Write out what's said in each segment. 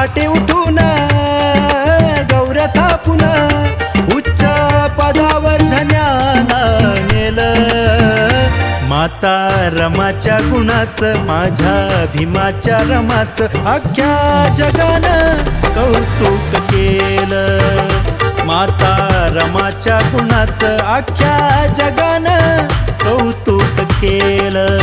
पहाटे उठून गौऱ्या थापून उच्च पदावर धन्याला नेलं. माता रमाच्या गुणाचं माझ्या भीमाच्या रमाचं अख्ख्या जगानं कौतुक केलं. माता रमाच्या गुणाचं अख्ख्या जगानं कौतुक केलं.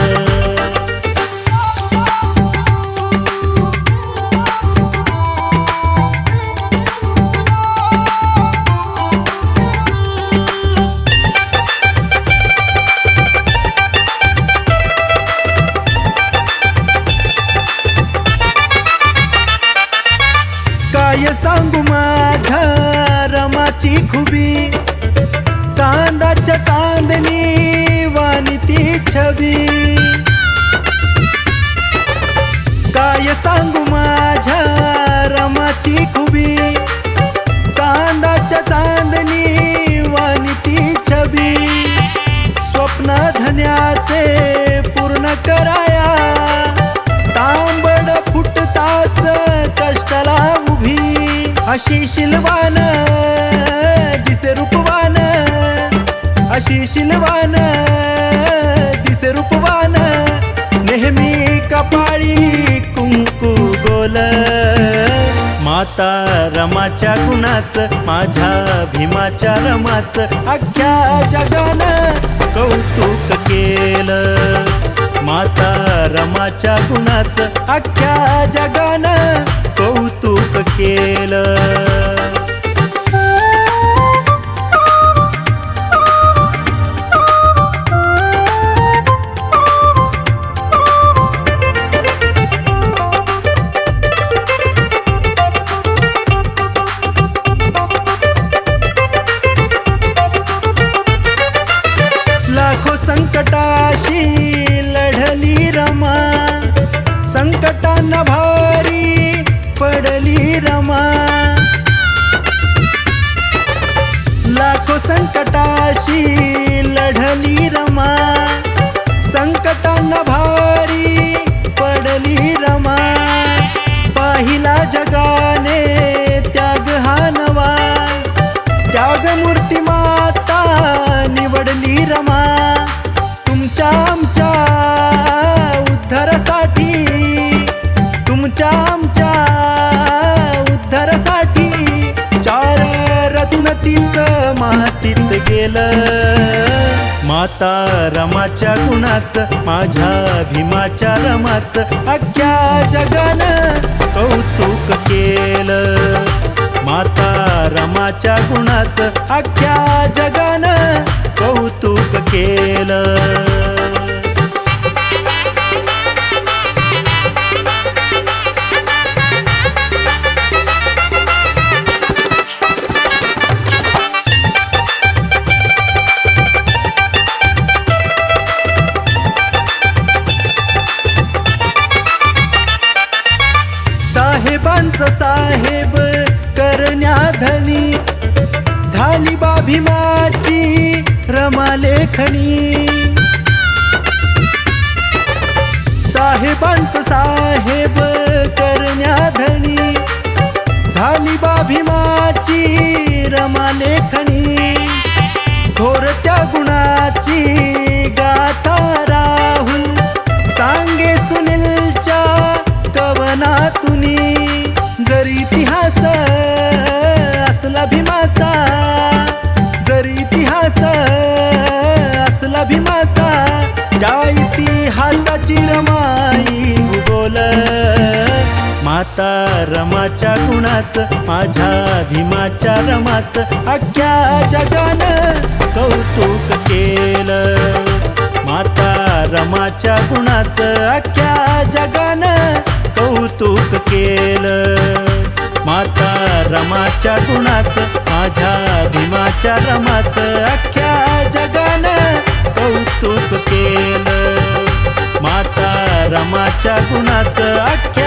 चांदाच्या चांदणी वाणी ती छबी. काय सांगू माझ्या रमाची खुबी? चांदाच्या चांदणी वाणी ती छबी. स्वप्न धन्याचे पूर्ण कराया. तांबड फुटताच कष्टाला उभी. अशी शिलवान अशी शिलवान दिसे रूपवान नेहमी कपाळी कुंकू गोल. माता रमाच्या गुणाच माझ्या भीमाच्या रमाचं अख्ख्या जगानं कौतुक केलं. माता रमाच्या गुणाच अख्ख्या जगानं कौतुक केलं. केलं. माता रमाच्या गुणाचं माझ्या भीमाच्या रमाचं अख्ख्या जगानं कौतुक केलं. माता रमाच्या गुणाचं अख्ख्या जगानं कौतुक केलं. धनी झाली बाभिमाची रमालेखणी. साहेबांचं सा आता रमाच्या गुणाच माझ्या भीमाच्या रमाचं अख्ख्या जगानं कौतुक केलं. माता रमाच्या गुणाच अख्ख्या जगानं कौतुक केलं. माता रमाच्या गुणाच माझ्या भीमाच्या रमाचं अख्ख्या जगानं कौतुक केलं. माता रमाच्या गुणाच अख्ख्या